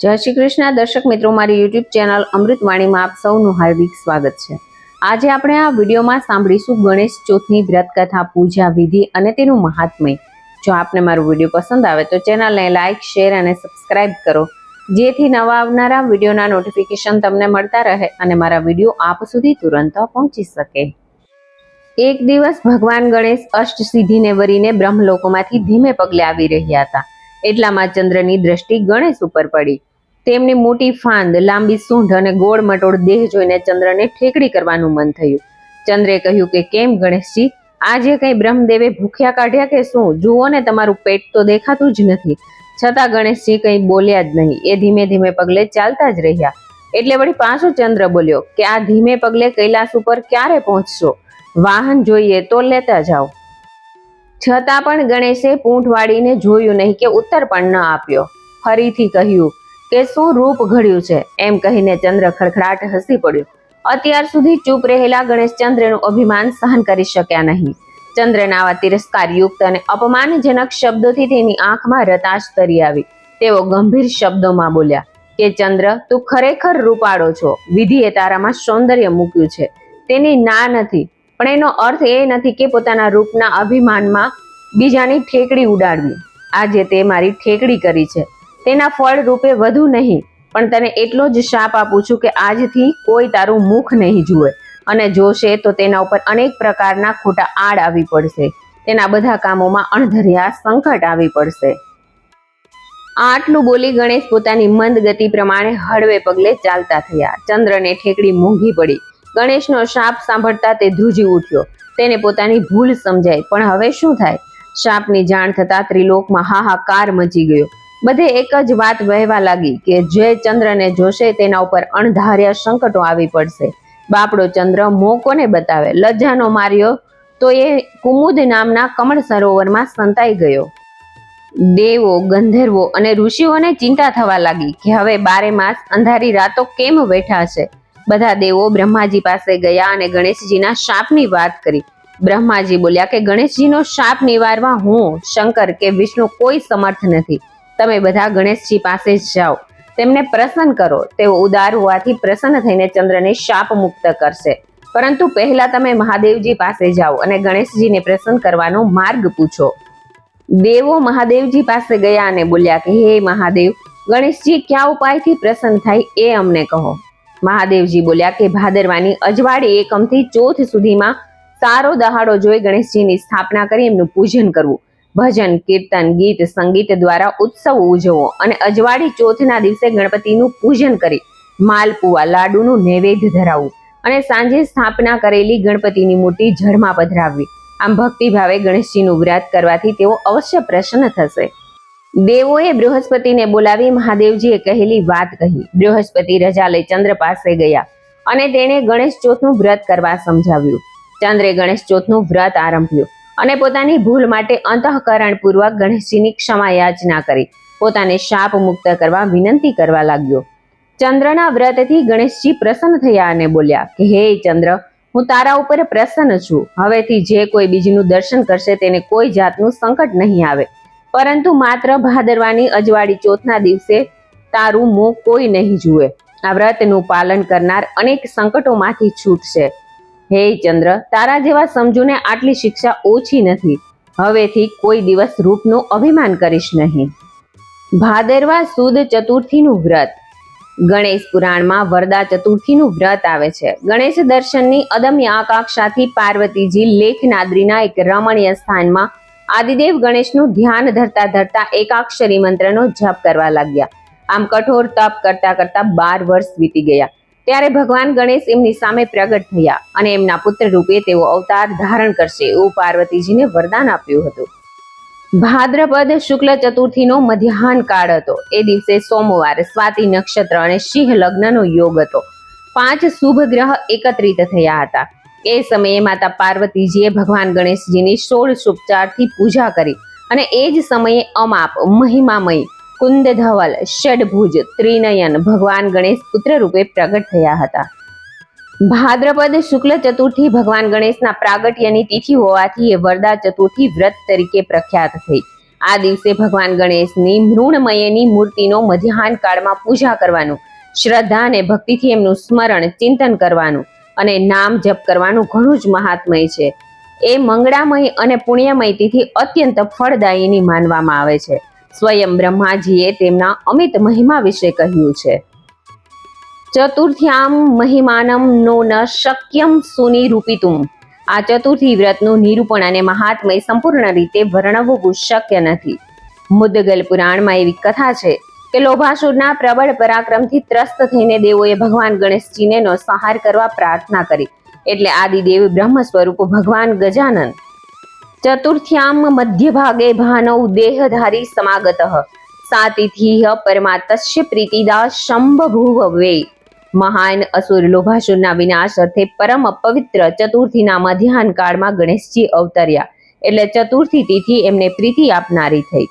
જય શ્રી કૃષ્ણ. દર્શક મિત્રો, મારી યુટ્યુબ ચેનલ અમૃતવાણીમાં આપ સૌનું હાર્દિક સ્વાગત છે. આજે આપણે આ વિડીયોમાં સાંભળીશું ગણેશ ચોથની વ્રતકથા, પૂજા વિધિ અને તેનું મહાત્મય. જો આપને મારો વીડિયો પસંદ આવે તો ચેનલને લાઇક શેર અને સબસ્ક્રાઇબ કરો. જેથી નવા આવનારા વિડીયોના નોટિફિકેશન તમને મળતા રહે અને મારા વીડિયો આપ સુધી તુરંત પહોંચી શકે. એક દિવસ ભગવાન ગણેશ અષ્ટ સિદ્ધિને વરીને બ્રહ્મલોકોમાંથી ધીમે પગલે આવી રહ્યા હતા. એટલામાં ચંદ્રની દ્રષ્ટિ ગણેશ ઉપર પડી. તેમની મોટી ફાંદ, લાંબી સૂંઢ અને ગોળ મટોળ દેહ જોઈને ચંદ્રને ઠેકડી કરવાનું મન થયું. ચંદ્રે કહ્યું કે, કેમ ગણેશજી? આજે કઈ બ્રહ્મદેવે ભૂખ્યા કાઢ્યા કે શું? જુઓ ને, તમારું પેટ તો દેખાતું જ નથી. છતાં ગણેશજી કંઈ બોલ્યા જ નહીં. એ ધીમે ધીમે પગલે ચાલતા જ રહ્યા. એટલે વળી પાછો ચંદ્ર બોલ્યો કે, આ ધીમે પગલે કૈલાસ ઉપર ક્યારે પહોંચશો? વાહન જોઈએ તો લેતા જાઓ. છતાં પણ ગણેશે પૂંઠ વાળીને જોયું નહીં કે ઉત્તર પણ ન આપ્યો. ફરીથી કહ્યું, કે શું રૂપ ઘડ્યું છે? એમ કહીને ચંદ્ર ખડખડાટ હસી પડ્યો. અત્યાર સુધી ચૂપ રહેલા ગણેશ ચંદ્રનું અભિમાન સહન કરી શક્યા નહીં. ચંદ્રના આવા તિરસ્કારયુક્ત અને અપમાનજનક શબ્દોથી તેની આંખમાં રતાશ તરી આવી. તેઓ ગંભીર શબ્દોમાં બોલ્યા, કે ચંદ્ર, તું ખરેખર રૂપાળો છો. વિધિએ તારામાં સૌંદર્ય મૂક્યું છે. તેની ના નથી પણ એનો અર્થ એ નથી કે પોતાના રૂપના અભિમાનમાં બીજાની ઠેકડી ઉડાડવી. આજે તે મારી ઠેકડી કરી છે. તેના ફળ રૂપે વધુ નહીં, પણ તને એટલો જ શાપ આપું છું કે આજથી કોઈ તારું મુખ નહીં જુએ. અને જોશે તો તેના ઉપર અનેક પ્રકારના ખોટા આડ આવી પડશે. તેના બધા કામોમાં અણધર્યા સંકટ આવી પડશે. આટલું બોલી ગણેશ પોતાની મંદ ગતિ પ્રમાણે હળવે પગલે ચાલતા થયા. ચંદ્રને ઠેકડી મોંઘી પડી. ગણેશનો શાપ સાંભળતા તે ધ્રુજી ઉઠ્યો. તેને પોતાની ભૂલ સમજાય પણ હવે શું થાય? શાપની જાણ થતા ત્રિલોકમાં હાહાકાર મચી ગયો. બધે એક જ વાત વહેવા લાગી કે જે ચંદ્રને જોશે તેના ઉપર અણધાર્યા સંકટો આવી પડશે. બાપડો ચંદ્ર મોકોને બતાવે? લજ્જાનો માર્યો તો એ કુમુદ નામના કમળ સરોવરમાં સંતાઈ ગયો. દેવો, ગંધર્વો અને ઋષિઓને ચિંતા થવા લાગી કે હવે બારે માસ અંધારી રાતો કેમ બેઠા છે? બધા દેવો બ્રહ્માજી પાસે ગયા અને ગણેશજીના શાપની વાત કરી. બ્રહ્માજી બોલ્યા કે ગણેશજીનો શાપ નિવારવા હું, શંકર કે વિષ્ણુ કોઈ સમર્થ નથી. તમે બધા ગણેશજી પાસે જ જાઓ. તેમને પ્રસન્ન કરો. તેઓ ઉદાર હોવાથી પ્રસન્ન થઈને ચંદ્રને શાપ મુક્ત કરશે. પરંતુ પહેલા તમે મહાદેવજી પાસે જાઓ અને ગણેશજીને પ્રસન્ન કરવાનો માર્ગ પૂછો. દેવો મહાદેવજી પાસે ગયા અને બોલ્યા કે, હે મહાદેવ, ગણેશજી, કયા ઉપાયથી પ્રસન્ન થાય એ અમને કહો. મહાદેવજી બોલ્યા કે, ભાદરવાની અજવાળી એકમથી ચોથ સુધીમાં સારો દહાડો જોઈ ગણેશજીની સ્થાપના કરી એમનું પૂજન કરવું. ભજન, કીર્તન, ગીત, સંગીત દ્વારા ઉત્સવ ઉજવવો અને અજવાળી ચોથના દિવસે ગણપતિનું પૂજન કરી માલપુઆ લાડુનું નૈવેદ્ય ધરાવવું અને સાંજે સ્થાપના કરેલી ગણપતિની મૂર્તિ જળમાં પધરાવવી. આમ ભક્તિભાવે ગણેશજીનું વ્રત કરવાથી તેઓ અવશ્ય પ્રસન્ન થશે. દેવોએ બૃહસ્પતિને બોલાવી મહાદેવજીએ કહેલી વાત કહી. બૃહસ્પતિ રજા લઈ ચંદ્ર પાસે ગયા અને તેણે ગણેશ ચોથનું વ્રત કરવા સમજાવ્યું. ચંદ્રે ગણેશ ચોથનું વ્રત આરંભ્યું અને પોતાની ભૂલ માટે અંતઃકરણ પૂર્વક ગણેશજીની ક્ષમા યાચના કરી. પોતાને શાપ મુક્ત કરવા વિનંતી કરવા લાગ્યો. ચંદ્રના વ્રતથી ગણેશજી પ્રસન્ન થયા અને બોલ્યા, કે હે ચંદ્ર, હું તારા ઉપર પ્રસન્ન છું. હવેથી જે કોઈ બીજનું દર્શન કરશે તેને કોઈ જાતનું સંકટ નહીં આવે. પરંતુ માત્ર ભાદરવાની અજવાળી ચોથના દિવસે તારું મોં કોઈ નહીં જુએ. આ વ્રતનું પાલન કરનાર અનેક સંકટોમાંથી છૂટશે. હે ચંદ્ર, તારા જેવા સમજૂને આટલી શિક્ષા ઓછી નથી. હવેથી કોઈ દિવસ રૂપનું અભિમાન કરીશ નહીં. ભાદરવા સુદ ચતુર્થીનું વ્રત. ગણેશ પુરાણમાં વરદા ચતુર્થીનું વ્રત આવે છે. ગણેશ દર્શનની અદમ્ય આકાંક્ષાથી પાર્વતીજી લેખનાદ્રીના એક રમણીય સ્થાનમાં આદિદેવ ગણેશનું ધ્યાન ધરતા ધરતા એકાક્ષરી મંત્રનો જપ કરવા લાગ્યા. આમ કઠોર તપ કરતા કરતા બાર વર્ષ વીતી ગયા. ત્યારે ભગવાન ગણેશ એમની સામે પ્રગટ થયા અને એમના પુત્ર રૂપે તેઓ અવતાર ધારણ કરશે એવું પાર્વતીજીને વરદાન આપ્યું હતું. ભાદ્રપદ શુક્લ ચતુર્થીનો મધ્યાહન કાળ હતો. એ દિવસે સોમવાર, સ્વાતિ નક્ષત્ર અને સિંહ લગ્નનો યોગ હતો. પાંચ શુભ ગ્રહ એકત્રિત થયા હતા. એ સમયે માતા પાર્વતીજીએ ભગવાન ગણેશજીની સોળ સુપચારથી પૂજા કરી અને એ જ સમયે અમાપ, મહિમામય કુંદ ધવલ ષડભુજ, ત્રિનયન ભગવાન ગણેશ પુત્ર રૂપે પ્રગટ થયા હતા. ભાદ્રપદ શુક્લ ચતુર્થી ભગવાન ગણેશના પ્રાગટ્યની તિથિ હોવાથી એ વરદા ચતુર્થી વ્રત તરીકે પ્રખ્યાત થઈ. આ દિવસે ભગવાન ગણેશની મૃણમયની મૂર્તિનો મધ્યાહન કાળમાં પૂજા કરવાનું, શ્રદ્ધા અને ભક્તિથી એમનું સ્મરણ ચિંતન કરવાનું અને નામ જપ કરવાનું ઘણું જ મહાત્મય છે. એ મંગળામય અને પુણ્યમય તિથિ અત્યંત ફળદાયીની માનવામાં આવે છે. સ્વયં બ્રહ્માજીએ તેમના અમિત મહિમા વિશે કહ્યું છે. ચતુર્થ્યામ મહિમાનમ નો ન શક્યમ સુનિરૂપિતુમ. આ ચતુર્થી વ્રતનું નિરૂપણ અને મહાત્મય સંપૂર્ણ રીતે વર્ણવવું શક્ય નથી. મુદ્દગલ પુરાણમાં એવી કથા છે. કે લોભાસુરના પ્રબળ પરાક્રમથી ત્રસ્ત થઈને દેવોએ ભગવાન ગણેશજીને સંહાર કરવા પ્રાર્થના કરી. એટલે આદિદેવ બ્રહ્મ સ્વરૂપ ભગવાન ગજાનન, ચતુર્થ્યામ મધ્યભાગે ભાનૌ દેહધારી સમાગત, સાતિથિહ પરમાતસ્ય પ્રીતિદા શંભભુવ વે મહાન અસુર લોભાસુરના વિનાશ અર્થે પરમ પવિત્ર ચતુર્થીના મધ્યાહન કાળમાં ગણેશજી અવતર્યા. એટલે ચતુર્થી તિથિ એમને પ્રીતિ આપનારી થઈ.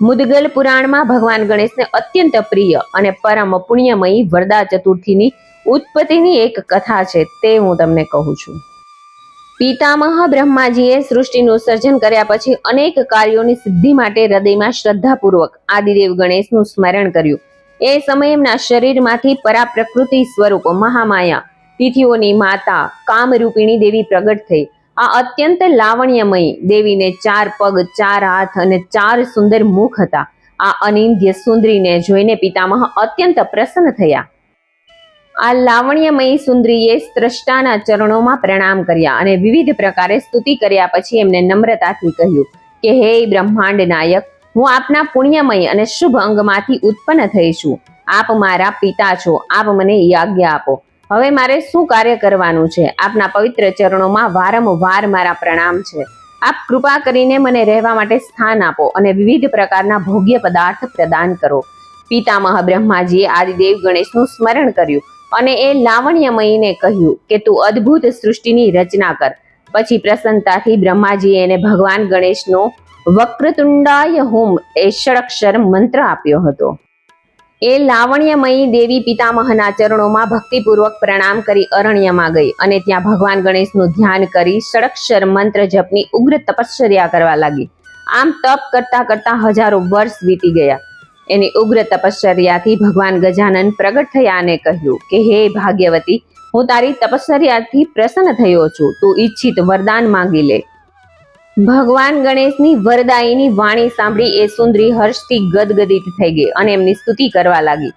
મુદગલ પુરાણમાં ભગવાન ગણેશને અત્યંત પ્રિય અને પરમ પુણ્યમયી વરદા ચતુર્થીની ઉત્પત્તિની એક કથા છે, તે હું તમને કહું છું. પિતામહ બ્રહ્માજીએ સૃષ્ટિનું સર્જન કર્યા પછી અનેક કાર્યોની સિદ્ધિ માટે હૃદયમાં શ્રદ્ધાપૂર્વક આદિદેવ ગણેશનું સ્મરણ કર્યું. એ સમયે એમના શરીરમાંથી પરાપ્રકૃતિ સ્વરૂપ મહામાયા, તિથિઓની માતા, કામરૂપિણી દેવી પ્રગટ થઈ. આ અત્યંત લાવણ્યમયી દેવીને ચાર પગ, ચાર હાથ અને ચાર સુંદર મુખ હતા. આ અનિંદ્ય સુંદરીને જોઈને પિતામહ અત્યંત પ્રસન્ન થયા. આ લાવણ્યમયી સુંદરીએ સ્રષ્ટાના ચરણોમાં પ્રણામ કર્યા અને વિવિધ પ્રકારે સ્તુતિ કર્યા પછી એમને નમ્રતાથી કહ્યું કે, હે બ્રહ્માંડ નાયક, હું આપના પુણ્યમય અને શુભ અંગમાંથી ઉત્પન્ન થઈ છું. આપ મારા પિતા છો. આપ મને યાજ્ઞા આપો. હવે મારે શું કાર્ય કરવાનું છે? આપના પવિત્ર ચરણોમાં વારંવાર મારા પ્રણામ છે. આપ કૃપા કરીને મને રહેવા માટે સ્થાન આપો અને વિવિધ પ્રકારના ભોગ્ય પદાર્થ પ્રદાન કરો. પિતામહ બ્રહ્માજીએ આદિદેવ ગણેશનું સ્મરણ કર્યું અને એ લાવણ્યમયીને કહ્યું કે તું અદ્ભુત સૃષ્ટિની રચના કર. પછી પ્રસન્નતાથી બ્રહ્માજીએ એને ભગવાન ગણેશનો વક્રતુંડાય હોમ એ ષડક્ષર મંત્ર આપ્યો હતો. એ લાવણ્યમયી દેવી પિતામહના ચરણોમાં ભક્તિપૂર્વક પ્રણામ કરી અરણ્યમાં ગઈ અને ત્યાં ભગવાન ગણેશનું ધ્યાન કરી ષડક્ષર મંત્ર જપની ઉગ્ર તપશ્ચર્યા કરવા લાગી. આમ તપ કરતા કરતા હજારો વર્ષ વીતી ગયા. એની ઉગ્ર તપશ્ચર્યાથી ભગવાન ગજાનન પ્રગટ થયા અને કહ્યું કે, હે ભાગ્યવતી, હું તારી તપશ્ચર્યાથી પ્રસન્ન થયો છું. તું ઈચ્છિત વરદાન માંગી લે. ભગવાન ગણેશની વરદાયીની વાણી સાંભળી એ સુંદરી હર્ષથી ગદગદિત થઈ ગઈ અને એમની સ્તુતિ કરવા લાગી.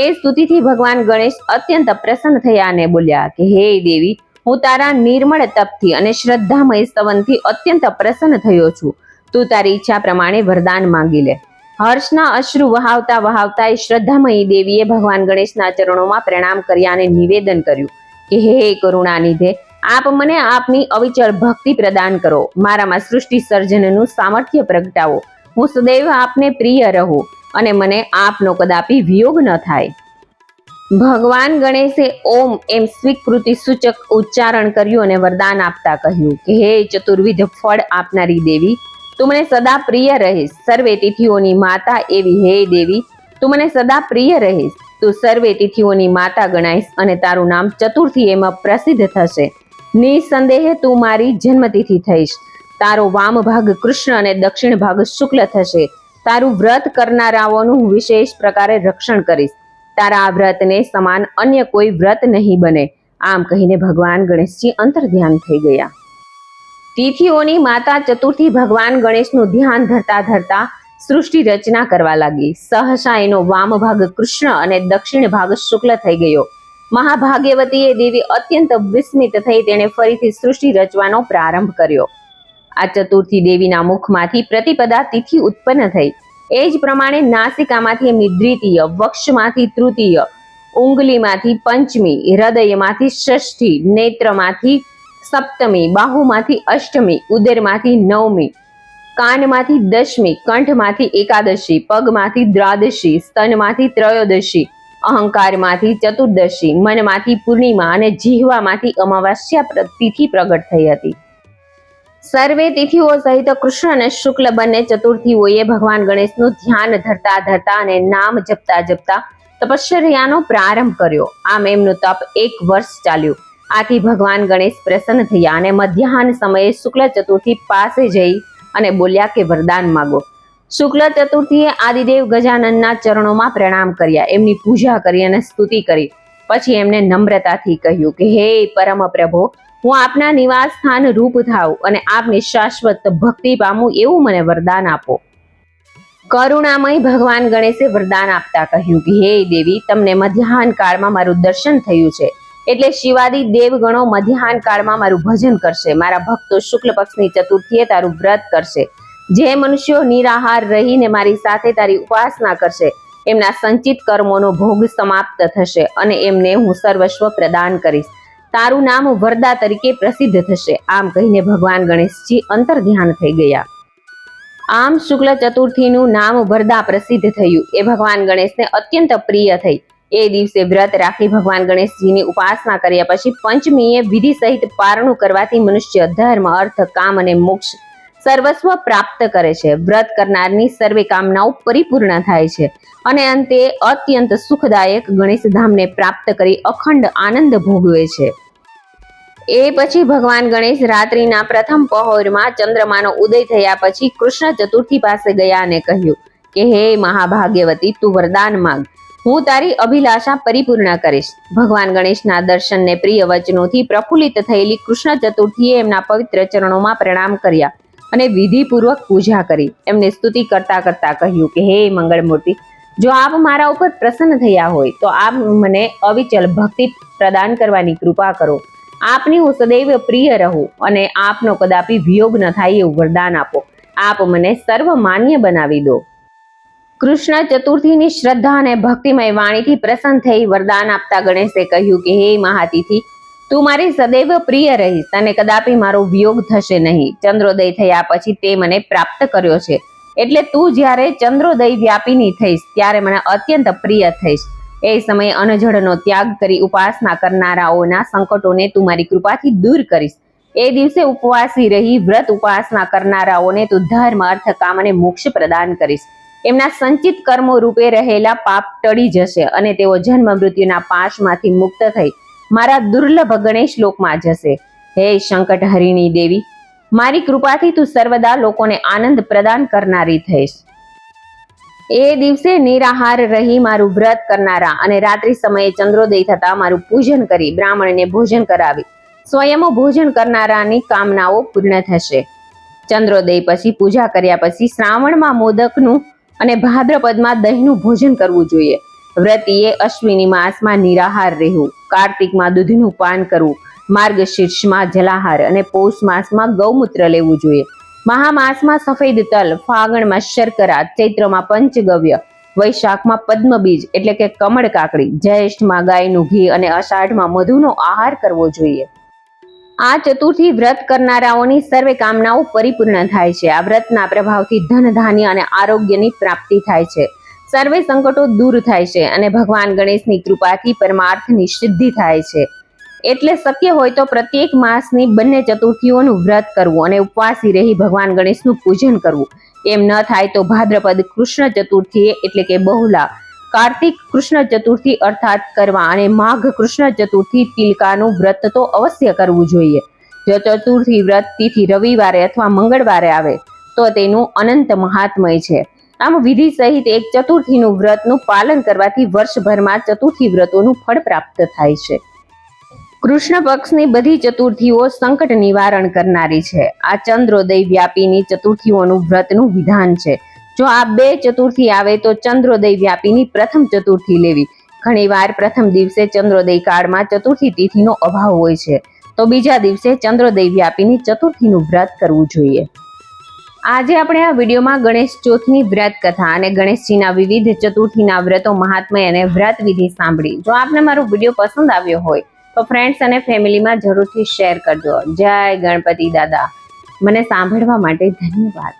એ સ્તુતિથી ભગવાન ગણેશ અત્યંત પ્રસન્ન થયા અને બોલ્યા કે, હે દેવી, હું તારા નિર્મળ તપથી અને શ્રદ્ધામય સ્તવનથી અત્યંત પ્રસન્ન થયો છું. તું તારી ઈચ્છા પ્રમાણે વરદાન માંગી લે. હર્ષના અશ્રુ વહાવતા વહાવતા એ શ્રદ્ધામયી દેવીએ ભગવાન ગણેશના ચરણોમાં પ્રણામ કર્યા અને નિવેદન કર્યું કે, હે કરુણાનિધે આપ મને આપની અવિચળ ભક્તિ પ્રદાન કરો. મારામાં સૃષ્ટિ સર્જનનું સામર્થ્ય પ્રગટાવો. હું સદૈવ આપને પ્રિય રહું અને મને આપનો કદાપી વિયોગ ન થાય. ભગવાન ગણેશે ઓમ એમ સ્વીકૃતિ સૂચક ઉચ્ચારણ કર્યું અને વરદાન આપતા કહ્યું કે, હે ચતુર્વિધ ફળ આપનારી દેવી, તું મને સદા પ્રિય રહીશ. સર્વે તિથિઓની માતા એવી હે દેવી, તું મને સદા પ્રિય રહીશ. તું સર્વે તિથિઓની માતા ગણાઈશ અને તારું નામ ચતુર્થી એમાં પ્રસિદ્ધ થશે. નિસંદેહે તું મારી જન્મતિથિ થઈશ. તારો વામ ભાગ કૃષ્ણ અને દક્ષિણ ભાગ શુક્લ થશે. તારું વ્રત કરનારાઓનું વિશેષ પ્રકારે રક્ષણ કરીશ. તારા આ વ્રતને સમાન અન્ય કોઈ વ્રત નહીં બને. આમ કહીને ભગવાન ગણેશજી અંતર ધ્યાન થઈ ગયા. તિથિઓની માતા ચતુર્થી ભગવાન ગણેશનું ધ્યાન ધરતા ધરતા સૃષ્ટિ રચના કરવા લાગી. સહસા એનો વામ ભાગ કૃષ્ણ અને દક્ષિણ ભાગ શુક્લ થઈ ગયો. મહાભાગ્યવતીએ દેવી અત્યંત વિસ્મિત થઈ તેણે ફરીથી સૃષ્ટિ રચવાનો પ્રારંભ કર્યો. આ ચતુર્થી દેવીના મુખમાંથી પ્રતિપદા તિથિ ઉત્પન્ન થઈ. એ જ પ્રમાણે નાસિકામાંથી એમની દ્વિતીય વક્ષમાંથી તૃતીય ઉંગલીમાંથી પંચમી, હૃદયમાંથી ષષ્ઠી, નેત્રમાંથી સપ્તમી, બાહુમાંથી અષ્ટમી, ઉદરમાંથી નવમી, કાનમાંથી દશમી, કંઠમાંથી એકાદશી, પગમાંથી દ્વાદશી, સ્તનમાંથી ત્રયોદશી અહંકારમાંથી ચતુર્દશી, મનમાંથી પૂર્ણિમા અને જીહવામાંથી અમાવાસ્યા તિથિ પ્રગટ થઈ હતી. સર્વે તિથિઓ સહિત કૃષ્ણ અને શુક્લ બંને ચતુર્થીઓએ ભગવાન ગણેશનું ધ્યાન ધરતા ધરતા અને નામ જપતા જપતા તપશ્ચર્યાનો પ્રારંભ કર્યો. આમ એમનું તપ એક વર્ષ ચાલ્યું. આથી ભગવાન ગણેશ પ્રસન્ન થયા અને મધ્યાહન સમયે શુક્લ ચતુર્થી પાસે જઈ અને બોલ્યા કે વરદાન માગો. શુક્લ ચતુર્થીએ આદિદેવ ગજાનનના ચરણોમાં પ્રણામ કર્યા. એમની પૂજા કરી અને સ્તુતિ કરી. પછી એમને નમ્રતાથી કહ્યું કે, હે પરમ પ્રભુ, હું આપના નિવાસ સ્થાન રૂપ થાવ અને આપની શાશ્વત ભક્તિ પામું એવું મને વરદાન આપો. કરુણામય ભગવાન ગણેશે વરદાન આપતા કહ્યું કે, હે દેવી, તમને મધ્યાહન કાળમાં મારું દર્શન થયું છે. એટલે શિવાદી દેવગણો મધ્યાહન કાળમાં મારું ભજન કરશે. મારા ભક્તો શુક્લ પક્ષની ચતુર્થીએ તારું વ્રત કરશે. જે મનુષ્યો નિરાહાર રહીને મારી સાથે તારી ઉપાસના કરશે, એમના સંચિત કર્મોનો ભોગ સમાપ્ત થશે અને એમને હું સર્વસ્વ પ્રદાન કરીશ. તારું નામ વરદા તરીકે પ્રસિદ્ધ થશે, આમ કહીને ભગવાન ગણેશજી અંતર ધ્યાન થઈ ગયા. આમ શુક્લ ચતુર્થીનું નામ વરદા પ્રસિદ્ધ થયું. એ ભગવાન ગણેશને અત્યંત પ્રિય થઈ. એ દિવસે વ્રત રાખી ભગવાન ગણેશજીની ઉપાસના કર્યા પછી પંચમીએ વિધિ સહિત પારણું કરવાથી મનુષ્ય ધર્મ, અર્થ, કામ અને મોક્ષ સર્વસ્વ પ્રાપ્ત કરે છે. વ્રત કરનારની સર્વે કામનાઓ પરિપૂર્ણ થાય છે. અને અંતે અત્યંત સુખદાયક ગણેશ ધામને પ્રાપ્ત કરી અખંડ આનંદ ભોગવે છે. એ પછી ભગવાન ગણેશ રાત્રિના પ્રથમ પહોરમાં ચંદ્રમાનો ઉદય થયા પછી કૃષ્ણ ચતુર્થી પાસે ગયા અને કહ્યું કે, હે મહાભાગ્યવતી, તું વરદાન માંગ. હું તારી અભિલાષા પરિપૂર્ણ કરીશ. ભગવાન ગણેશના દર્શનને પ્રિય વચનોથી પ્રફુલ્લિત થયેલી કૃષ્ણ ચતુર્થીએ એમના પવિત્ર ચરણોમાં પ્રણામ કર્યા. અને વિધિપૂર્વક પૂજા કરી. એમને સ્તુતિ કરતા કરતા કહ્યું કે, હે મંગળમૂર્તિ, જો આપ મારા ઉપર પ્રસન્ન થયા હોય, તો આપ મને અવિચલ ભક્તિ પ્રદાન કરવાની કૃપા કરો. આપની હું સદૈવ પ્રિય રહું અને આપનો કદાપી વિયોગ ન થાય એવું વરદાન આપો. આપ મને સર્વ માન્ય બનાવી દો. કૃષ્ણ ચતુર્થીની શ્રદ્ધા અને ભક્તિમય વાણીથી પ્રસન્ન થઈ વરદાન આપતા ગણેશે કહ્યું કે, હે મહાતિથિ તું મારી સદૈવ પ્રિય રહીશ તને કદાપી મારો વિયોગ થશે નહીં. ચંદ્રોદય થયા પછી તે મને પ્રાપ્ત કર્યો છે. એટલે તું જ્યારે ચંદ્રોદય વ્યાપીની થઈશ, ત્યારે મને અત્યંત પ્રિય થઈશ. એ સમયે અનજળનો ત્યાગ કરી ઉપાસના કરનારાઓના સંકટોને તું મારી કૃપાથી દૂર કરીશ. એ દિવસે ઉપવાસી રહી વ્રત ઉપાસના કરનારાઓને તું ધર્મ, અર્થ, કામ અને મોક્ષ પ્રદાન કરીશ. એમના સંચિત કર્મો રૂપે રહેલા પાપ ટળી જશે અને તેઓ જન્મ મૃત્યુના પાશમાંથી મુક્ત થઈ મારા દુર્લભ ગણેશ લોકમાં જશે. હે સંકટ હરિણી દેવી, મારી કૃપાથી તું સર્વદા લોકોને આનંદ પ્રદાન કરનારી થઈશ. એ દિવસે નિરાહાર રહી મારું વ્રત કરનારા અને રાત્રિ સમયે ચંદ્રોદય થતા મારું પૂજન કરી બ્રાહ્મણને ભોજન કરાવી. સ્વયં ભોજન કરનારાની કામનાઓ પૂર્ણ થશે. ચંદ્રોદય પછી પૂજા કર્યા પછી શ્રાવણમાં મોદકનું અને ભાદ્રપદમાં દહીંનું ભોજન કરવું જોઈએ. વ્રતીએ અશ્વિની માસમાં નિરાહાર રહેવું, કાર્તિકમાં દૂધનું પાન કરવું માર્ગશીર્ષમાં જલાહાર અને પૌષ માસમાં ગૌમૂત્ર લેવું જોઈએ. મહામાસમાં સફેદ તલ, ફાગણમાં શર્કરા, ચૈત્રમાં પંચગવ્ય, વૈશાખમાં પદ્મબીજ એટલે કે કમળ કાકડી, જ્યેષ્ઠમાં ગાયનું ઘી અને અષાઢમાં મધુનો આહાર કરવો જોઈએ. આ ચતુર્થી વ્રત કરનારાઓની સર્વે કામનાઓ પરિપૂર્ણ થાય છે. આ વ્રતના પ્રભાવથી ધન ધાન્ય અને આરોગ્યની પ્રાપ્તિ થાય છે. સર્વે સંકટો દૂર થાય છે અને ભગવાન ગણેશની કૃપાથી પરમાર્થની સિદ્ધિ થાય છે. એટલે શક્ય હોય તો પ્રત્યેક માસની બંને ચતુર્થીઓનું વ્રત કરવું અને ઉપવાસી રહી ભગવાન ગણેશનું પૂજન કરવું. એમ ન થાય તો ભાદ્રપદ કૃષ્ણ ચતુર્થીએ એટલે કે બહુલા, કાર્તિક કૃષ્ણ ચતુર્થી અર્થાત કરવા અને માઘ કૃષ્ણ ચતુર્થી તિલકાનું વ્રત તો અવશ્ય કરવું જોઈએ. જો ચતુર્થી વ્રત તિથિ રવિવારે અથવા મંગળવારે આવે, તો તેનું અનંત મહાત્મય છે. આમ વિધિ સહિત એક ચતુર્થીનું વ્રતનું પાલન કરવાથી વર્ષભરમાં ચતુર્થી વ્રતોનું ફળ પ્રાપ્ત થાય છે. કૃષ્ણ પક્ષની બધી ચતુર્થીઓ સંકટ નિવારણ કરનારી છે. આ ચંદ્રોદય વ્યાપીની ચતુર્થીઓનું વ્રતનું વિધાન છે. જો આ બે ચતુર્થી આવે તો ચંદ્રોદય વ્યાપીની પ્રથમ ચતુર્થી લેવી. ઘણીવાર પ્રથમ દિવસે ચંદ્રોદય કાળમાં ચતુર્થી તિથિનો અભાવ હોય છે. તો બીજા દિવસે ચંદ્રોદય વ્યાપીની ચતુર્થીનું વ્રત કરવું જોઈએ. આજે આપણે આ વિડીયોમાં ગણેશ ચોથની વ્રત કથા અને ગણેશજીના વિવિધ ચતુર્થીના વ્રતો મહાત્મય અને વ્રત વિધિ સાંભળી. જો આપને મારો વીડિયો પસંદ આવ્યો હોય, તો ફ્રેન્ડ્સ અને ફેમિલીમાં જરૂરથી શેર કરજો. જય ગણપતિ દાદા. મને સાંભળવા માટે ધન્યવાદ.